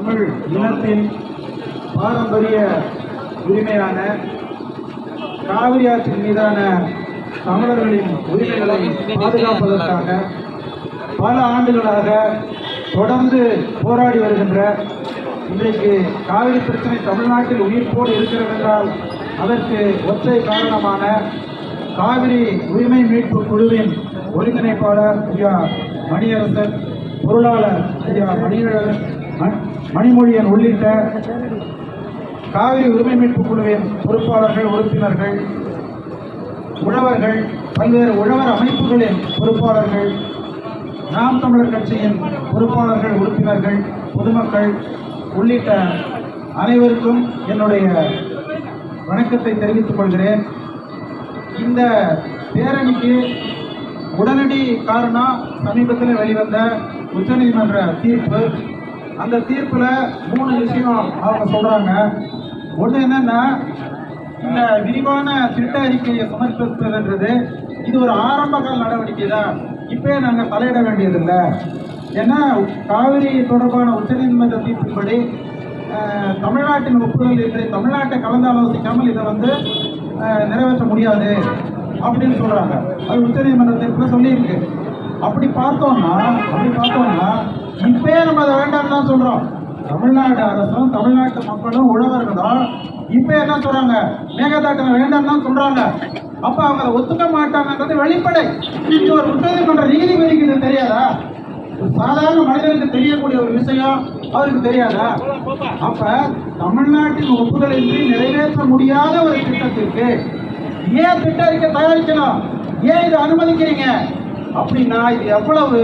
தமிழ் இனத்தின் பாரம்பரிய உரிமையான காவிரி ஆற்றின் மீதான தமிழர்களின் உரிமைகளை பாதுகாப்பதற்காக பல ஆண்டுகளாக தொடர்ந்து போராடி வருகின்ற இன்றைக்கு காவிரி பிரச்சனை தமிழ்நாட்டில் உயிர்ப்போடு இருக்கிறதென்றால் அதற்கு ஒற்றை காரணமான காவிரி உரிமை மீட்பு குழுவின் ஒருங்கிணைப்பாளர் ஐயா மணியரசன் பொருளாளர் ஐயா மணியழகன் மணிமொழியன் உள்ளிட்ட காவிரி உரிமை மீட்பு குழுவின் பொறுப்பாளர்கள் உறுப்பினர்கள் உழவர்கள் பல்வேறு உழவர் அமைப்புகளின் பொறுப்பாளர்கள் நாம் தமிழர் கட்சியின் பொறுப்பாளர்கள் உறுப்பினர்கள் பொதுமக்கள் உள்ளிட்ட அனைவருக்கும் என்னுடைய வணக்கத்தை தெரிவித்துக் கொள்கிறேன். இந்த பேரணிக்கு உடனடி காரணம் சமீபத்தில் வெளிவந்த உச்சநீதிமன்ற தீர்ப்பு அந்த தீர்ப்பில் மூணு விஷயம் அவங்க சொல்கிறாங்க ஒன்று என்னென்னா இந்த விரிவான திட்ட அறிக்கையை சமர்ப்பிப்பதுன்றது இது ஒரு ஆரம்பகால நடவடிக்கை தான் இப்போயே நாங்கள் தலையிட வேண்டியதில்லை. ஏன்னா காவிரி தொடர்பான உச்சநீதிமன்ற தீர்ப்பின்படி தமிழ்நாட்டின் ஒப்புதல் இல்லை தமிழ்நாட்டை கலந்து ஆலோசிக்காமல் இதை வந்து நிறைவேற்ற முடியாது அப்படின்னு சொல்கிறாங்க அது உச்சநீதிமன்ற தீர்ப்புல சொல்லியிருக்கு. அப்படி பார்த்தோம்னா அப்படி பார்த்தோம்னா இப்பயே நம்ம அதை வேண்டாம் தான் தமிழ்நாடு அரசும் தமிழ்நாட்டு மக்களும் உழவர்களும் இப்போ என்ன சொல்கிறாங்க மேகதாட்டனை வேண்டாம் தான் சொல்றாங்க. அப்போ அவங்க அதை ஒத்துக்க மாட்டாங்கன்றது வெளிப்படை. இது ஒரு உச்சநீதிமன்ற நீதிபதிக்கு இது தெரியாதா? சாதாரண மனிதனுக்கு தெரியக்கூடிய ஒரு விஷயம் அவருக்கு தெரியாதா? அப்ப தமிழ்நாட்டின் ஒப்புதலின்றி நிறைவேற்ற முடியாத ஒரு திட்டத்திற்கு ஏன் திட்ட அறிக்கை தயாரிக்கணும்? ஏன் இதை அனுமதிக்கிறீங்க? அப்படின்னா இது எவ்வளவு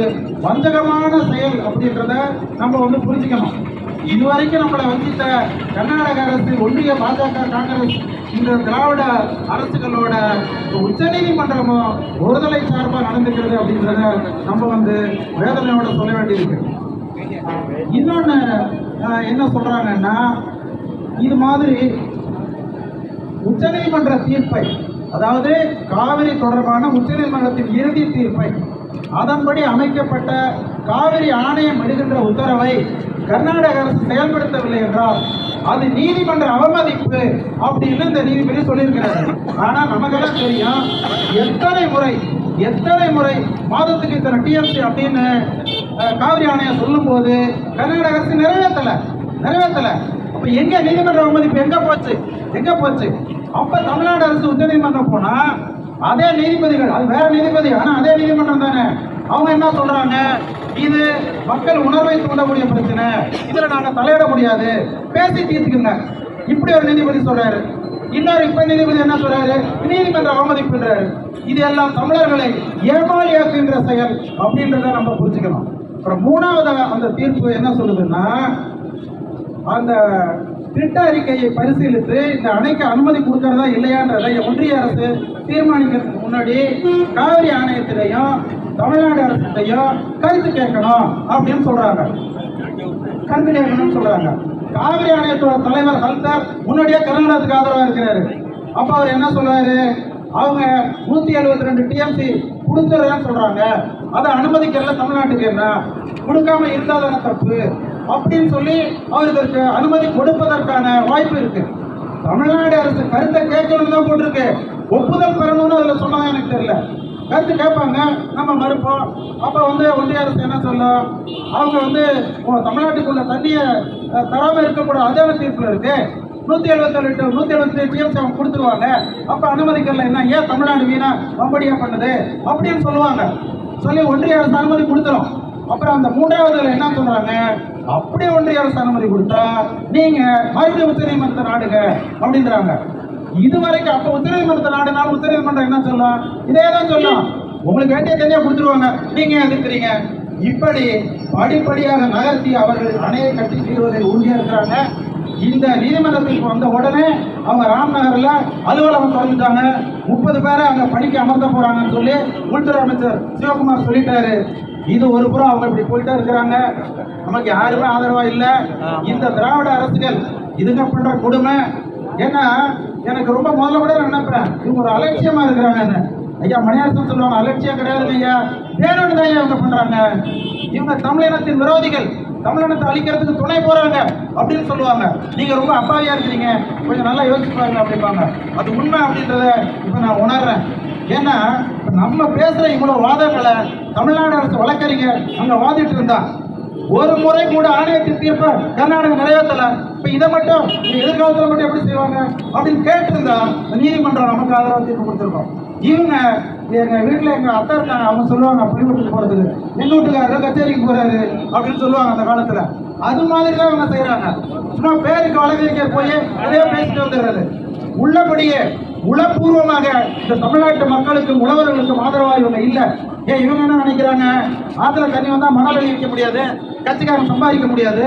வஞ்சகமான செயல் அப்படின்றத நம்ம வந்து புரிஞ்சுக்கணும். இதுவரைக்கும் நம்மளை வஞ்சித்த கர்நாடக அரசு ஒன்றிய பாஜக காங்கிரஸ் இந்த திராவிட அரசுகளோட உச்சநீதிமன்றமும் ஒருதலை சார்பாக நடந்துக்கிறது அப்படின்றத நம்ம வந்து வேதனையோட சொல்ல வேண்டியிருக்கு. இன்னொன்னு ஆஹ், என்ன சொல்றாங்கன்னா இது மாதிரி உச்சநீதிமன்ற தீர்ப்பை அதாவது காவிரி தொடர்பான உச்சநீதிமன்றத்தின் இறுதி தீர்ப்பை அதன்படி அமைக்கப்பட்ட காவிரி ஆணையம் எடுக்கின்ற உத்தரவை கர்நாடக அரசு செயல்படுத்தவில்லை என்றால் அது நீதிமன்ற அவமதிப்பு அப்படின்னு இந்த நீதிபதி சொல்லியிருக்கிறார். ஆனால் நமக்கெல்லாம் தெரியும் எத்தனை முறை எத்தனை முறை மாதத்துக்கு இத்தனை டிஎம்சி அப்படின்னு காவிரி ஆணையம் சொல்லும்போது கர்நாடக அரசு நிறைவேற்றலை நிறைவேற்றலை. அப்போ எங்கே நீதிமன்ற அவமதிப்பு எங்கே போச்சு? எங்கே போச்சு? அப்போ தமிழ்நாடு அரசு உச்சநீதிமன்றம் போனால் அதே நீதிபதிகள் அது வேற நீதிபதி ஆனால் அதே நீதிமன்றம் தானே. அவங்க என்ன சொல்றாங்க? இது மக்கள் உணர்வை தூண்டக்கூடிய பிரச்சனை. இதில் நாங்கள் தலையிட முடியாது. பேசி தீர்த்துக்குங்க. இப்படி ஒரு நீதிபதி சொல்றாரு. இன்னொரு இப்ப நீதிபதி என்ன சொல்றாரு? நீதிமன்ற அவமதிப்புன்றாரு. இது எல்லாம் தமிழர்களை ஏமாளியாக்குகின்ற செயல் அப்படின்றத நம்ம புரிஞ்சுக்கணும். அப்புறம் மூணாவது அந்த தீர்ப்பு என்ன சொல்லுதுன்னா அந்த திட்ட அறிக்கையை பரிசீலித்து இந்த அணைக்கு அனுமதி கொடுக்கறதா இல்லையான்றதை ஒன்றிய அரசு தீர்மானிக்கிறதுக்கு முன்னாடி காவிரி ஆணையத்திலையும் தமிழ்நாடு அரசுலையும் கருத்து கேட்கணும் அப்படின்னு சொல்றாங்க. கருத்து கேட்கணும்னு சொல்றாங்க. காவிரி ஆணையத்தோட தலைவர் ஹல்தர் முன்னாடியே கர்நாடகத்துக்கு ஆதரவா இருக்கிறாரு. அப்ப அவர் என்ன சொல்றாரு? அவங்க நூத்தி எழுபத்தி ரெண்டு டிஎம்சி கொடுத்துறேன்னு சொல்றாங்க. அதை அனுமதிக்கிறதுல தமிழ்நாட்டுக்கு என்ன? கொடுக்காம இருந்தாதான தப்பு. அப்படின்னு சொல்லி அவர்களுக்கு அனுமதி கொடுப்பதற்கான வாய்ப்பு இருக்கு. தமிழ்நாடு அரசு கருத்தை கேட்கணும் தான் போட்டிருக்கு. ஒப்புதல் பெறணும்னு அதில் சொன்னதான் எனக்கு தெரியல. கருத்து கேட்பாங்க. நம்ம மறுப்போம். அப்போ வந்து ஒன்றிய அரசு என்ன சொல்லும்? அவங்க வந்து தமிழ்நாட்டுக்குள்ள தண்ணியை தராமல் இருக்கக்கூடாது அதான தீர்ப்பில் இருக்கு. நூற்றி எழுபத்தி எட்டு நூற்றி எழுபத்தி டிஎம்சி அவங்க கொடுத்துருவாங்க. அப்போ அனுமதிக்கல என்ன? ஏன் தமிழ்நாடு வீணா வம்படியா பண்ணுது? அப்படின்னு சொல்லுவாங்க. சொல்லி ஒன்றிய அரசு அனுமதி கொடுத்துரும். அப்புறம் அந்த மூன்றாவது என்ன சொல்றாங்க? அப்படி ஒன்றிய அரசு அனுமதி கொடுத்தா நீங்க மறுபடியும் உச்சநீதிமன்றத்தை நாடுங்க அப்படின்றாங்க. இது வரைக்கும் அப்ப உச்சநீதிமன்றத்தை நாடுனாலும் உச்சநீதிமன்றம் என்ன சொல்லலாம் இதே தான் சொல்லலாம் உங்களுக்கு வேண்டிய தனியா கொடுத்துருவாங்க. நீங்க எதிர்க்கிறீங்க? இப்படி படிப்படியாக நகர்த்தி அவர்கள் அணையை கட்டி தீர்வதில் உறுதியா இருக்கிறாங்க. இந்த நீதிமன்றத்திற்கு வந்த உடனே அவங்க ராம்நகர்ல அலுவலகம் தொடங்கிட்டாங்க முப்பது பேரை அங்க பணிக்கு அமர்த்த போறாங்கன்னு சொல்லி உள்துறை அமைச்சர் சிவகுமார் சொல்லிட்டாரு. இது ஒரு புறம் அவங்க இப்படி போயிட்டே இருக்கிறாங்க. நமக்கு யாருமே ஆதரவா இல்லை. இந்த திராவிட அரசுகள் இதுங்க பண்ற கொடுமை. ஏன்னா எனக்கு ரொம்ப முதல்ல கூட நான் நினைப்பேன் இவங்க ஒரு அலட்சியமா இருக்கிறாங்கன்னு ஐயா மணியாசன் சொல்லுவாங்க அலட்சியம் கிடையாது ஐயா. வேணும்னு தான் ஐயா இவங்க பண்றாங்க. இவங்க தமிழினத்தின் விரோதிகள் தமிழினத்தை அழிக்கிறதுக்கு துணை போறாங்க அப்படின்னு சொல்லுவாங்க. நீங்க ரொம்ப அப்பாவியா இருக்கிறீங்க. கொஞ்சம் நல்லா யோசிச்சு பாருங்க அது உண்மை அப்படின்றத இப்ப நான் உணர்றேன். ஏன்னா நம்ம பேசுகிற இவ்வளோ வாதங்களை தமிழ்நாடு அரசு வழக்கறிஞர் அங்கே வாதிட்டு இருந்தா ஒரு முறை கூட ஆணையத்தின் தீர்ப்பை கர்நாடகம் நிறைவேற்றலை. இப்போ இதை மட்டும் எதிர்காலத்தில் மட்டும் எப்படி செய்வாங்க அப்படின்னு கேட்டிருந்தா நீதிமன்றம் நமக்கு ஆதரவு தீர்ப்பு கொடுத்துருக்கோம். இவங்க எங்கள் வீட்டில் எங்கள் அத்தை இருக்காங்க அவங்க சொல்லுவாங்க பள்ளிக்கூடத்துக்கு போகிறதுக்கு எங்கள் வீட்டுக்காரர் கச்சேரிக்கு போகிறாரு அப்படின்னு சொல்லுவாங்க அந்த காலத்தில். அது மாதிரி தான் அவங்க செய்கிறாங்க சும்மா பேருக்கு வழக்கறிஞர் போய் நிறைய பேசிட்டு வந்துடுறது. உள்ளபடியே உளப்பூர்வமாக இந்த தமிழ்நாட்டு மக்களுக்கும் உழவர்களுக்கும் ஆதரவாக இவங்க இல்லை. ஏன் இவங்க என்ன நினைக்கிறாங்க? ஆத்துல தண்ணி வந்தால் மணல் வைக்க முடியாது கட்சிக்காரன் சம்பாதிக்க முடியாது.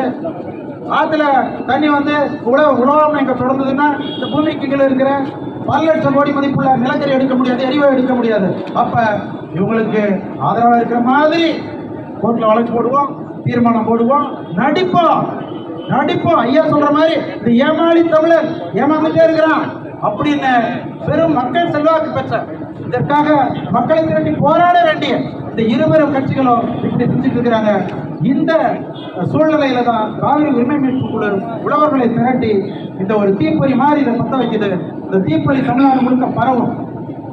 ஆத்துல தண்ணி வந்து உழவு உழவம் எங்கே தொடர்ந்ததுன்னா இந்த பூமிக்கு கீழே இருக்கிற பல லட்சம் கோடி மதிப்புள்ள நிலக்கரி எடுக்க முடியாது எரிவாயு எடுக்க முடியாது. அப்போ இவங்களுக்கு ஆதரவாக இருக்கிற மாதிரி கோர்ட்டில் வழக்கு போடுவோம் தீர்மானம் போடுவோம் நடிப்போம். நடிப்போம். ஐயா சொல்ற மாதிரி இந்த ஏமாளி தமிழர் ஏமாந்துட்டே இருக்கிறான். அப்படின்னு பெரும் மக்கள் செல்வாக்கு பெற்ற இதற்காக மக்களை திரட்டி போராட வேண்டிய இந்த இருவரும் கட்சிகளும் இப்படி செஞ்சுட்டு இருக்கிறாங்க. இந்த சூழ்நிலையில தான் காவிரி உரிமை மீட்பு குழு உழவர்களை திரட்டி இந்த ஒரு தீப்பொறி மாதிரி இதை பத்த வைக்குது. இந்த தீப்பொறி தமிழ்நாடு முழுக்க பரவும்.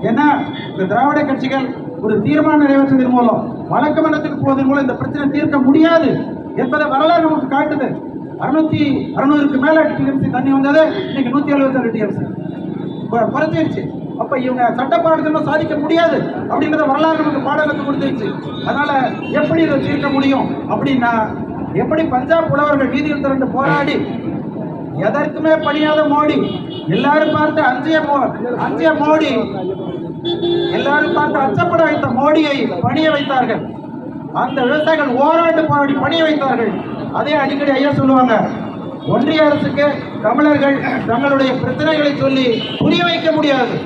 ஏன்னா இந்த திராவிட கட்சிகள் ஒரு தீர்மானம் நிறைவேற்றுவதன் மூலம் வழக்கு மன்றத்துக்கு போவதன் மூலம் இந்த பிரச்சனை தீர்க்க முடியாது என்பதை வரலாறு நமக்கு காட்டுது. அறுநூத்தி அறுநூறுக்கு மேல டிஎம்சி தண்ணி வந்தது. இன்னைக்கு நூத்தி எழுபத்தி டிஎம்சி குறைஞ்சிருச்சு. அப்ப இவங்க சட்ட போராட்டத்தில் சாதிக்க முடியாது அப்படின்றத வரலாறு நமக்கு பாடகத்தை கொடுத்துருச்சு. அதனால எப்படி இதை தீர்க்க முடியும் அப்படின்னா எப்படி பஞ்சாப் புலவர்கள் வீதியில் திரண்டு போராடி எதற்குமே பணியாத மோடி எல்லாரும் பார்த்து அஞ்சிய மோ அஞ்சிய மோடி எல்லாரும் பார்த்து அச்சப்பட வைத்த மோடியை பணிய வைத்தார்கள். அந்த விவசாயிகள் ஓராண்டு போராடி பணிய வைத்தார்கள். அதே அடிக்கடி ஐயா சொல்லுவாங்க ஒன்றிய அரசுக்கு தமிழர்கள் தங்களுடைய பிரச்சனைகளை சொல்லி புரிய வைக்க முடியாது.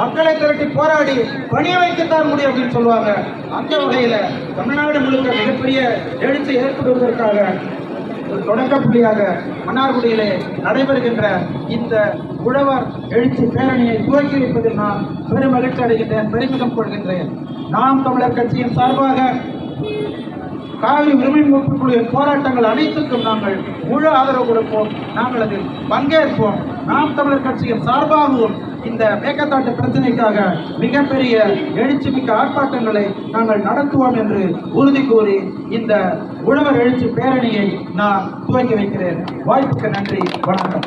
மக்களை திரட்டி போராடி பணிய வைக்கத்தான் முடியும் அப்படின்னு சொல்லுவாங்க. அந்த வகையில தமிழ்நாடு முழுக்க மிகப்பெரிய எழுச்சி ஏற்படுவதற்காக ஒரு தொடக்க புள்ளியாக மன்னார்குடியிலே நடைபெறுகின்ற இந்த உழவர் எழுச்சி பேரணியை துவக்கி வைப்பதில் நான் பெரும் மகிழ்ச்சி அடைகின்றேன் பெருமிதம் கொள்கின்றேன். நாம் தமிழர் கட்சியின் சார்பாக காவிரி உரிமை மீட்புக் குழுவின் போராட்டங்கள் அனைத்துக்கும் நாங்கள் முழு ஆதரவு கொடுப்போம். நாங்கள் அதில் பங்கேற்போம். நாம் தமிழர் கட்சியின் சார்பாகவும் இந்த மேக்கத்தாட்டு பிரச்சனைக்காக மிகப்பெரிய எழுச்சிமிக்க ஆர்ப்பாட்டங்களை நாங்கள் நடத்துவோம் என்று உறுதி கூறி இந்த உழவர் எழுச்சி பேரணியை நான் துவக்கி வைக்கிறேன். வாய்ப்புக்கு நன்றி. வணக்கம்.